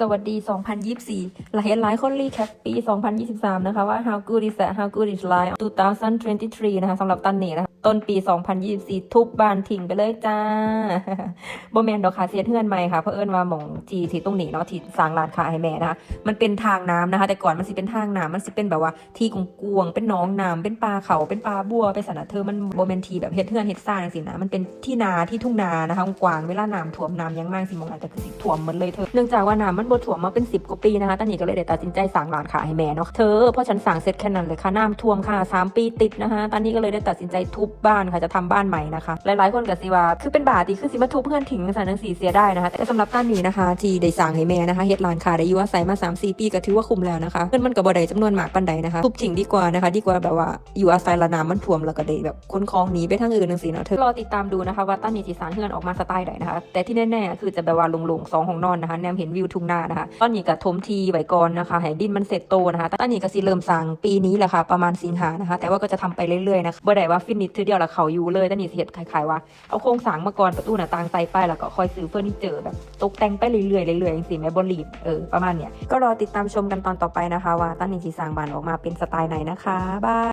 สวัสดี 2024 หลายหลายคนรีแคปปี 2023 นะคะว่า how good is that how good is life 2023 นะคะสำหรับตันนี่นะคะต้นปี 2024 ทุบบ้านทิ้งไปเลยจ้าโบแมนดอกค่เสียเทือนใหม่ค่ะเพราะเอิญว่าหมองจีที่ตรงนี้เนาะที่สร้างร้านคาให้แม่นะคะมันเป็นทางน้ำนะคะ แต่ก่อนมันสิเป็นทางน้ำมันสิเป็นแบบว่าที่กวงเป็นหนองน้ำเป็นปลาเขาเป็นปลาบัวเป็นสันะเธอมันโบเมนทีแบบเฮ็ดเทือนเฮ็ดสร้างสินะมันเป็นที่นาที่ทุ่งนานะคะกว้างเวลาน้ำท่วมน้ำยังมากสิมองอาจจะคือสิท่วมหมดเลยเธอเนื่องจากว่าน้ำมันันบ่ท่วมมาเป็น 10 กว่าปีนะคะตอนนี้ก็เลยได้ตัดสินใจสั่งร้านขายให้แม่เนาะเธอเพราะฉันสั่งเสร็จแค่นั้นเลยค่ะน้ำท่วมค่ะสามปีติดนะคะตอนนี้ก็เลยได้ตัดสินใจทุบบ้านค่ะจะทำบ้านใหม่นะคะหลายๆคนก็สิว่าคือเป็นบาติคือสิมาทุบเพื่อนทิ้งสารนังสีเสียได้นะคะแต่สำหรับต้านนี้นะคะที่ได้สั่งให้แม่นะคะเฮ็ดร้านค้าได้อยู่อาศัยมา3 4ปีก็ถือว่าคุ้มแล้วนะคะเงินมันก็บ่ได้จำนวนมากปานใดนะคะทุบทิ้งดีกว่านะคะดีกว่าแบบว่าอยู่อาศัยละน้ำมันท่วมแล้วก็ได้แบบคนคลองหนีไปทางอื่นจังซี่เนาะเธอรอติดตามดูนะคะว่าต้านนี้สิสร้างเฮือนออกมาสไตล์ใดนะคะแต่ที่แน่ๆคือจะแบบว่าลงๆสองห้องนอนนะคะแนมเห็นวิวทุ่งนานะคะตอนนี้ก็ถมทีไว้ก่อนนะคะให้ดินมันเสร็จโตนะคะตอนนี้ก็สิเริ่มสร้างปีนี้แหละค่ะ ประมาณสิงหานะคะ แต่ว่าก็จะทำไปเรื่อยๆนะคะบ่ได้ว่าฟินิชทีเดียวแล้วเขาอยู่เลยตอนนี้สิเฮ็ดคล้ายๆว่าเอาโครงสร้างมาก่อนประตูหน้าต่างใส่ไปแล้วก็คอยซื้อเฟอร์นิเจอร์แบบตกแต่งไปเรื่อยๆเรื่อยๆอย่างสิแม่บรีบเออประมาณเนี้ยก็รอติดตามชมกันตอนต่อไปนะคะ ว่าตั้นนี้สีสร้างบ้านออกมาเป็นสไตล์ไหนนะคะบาย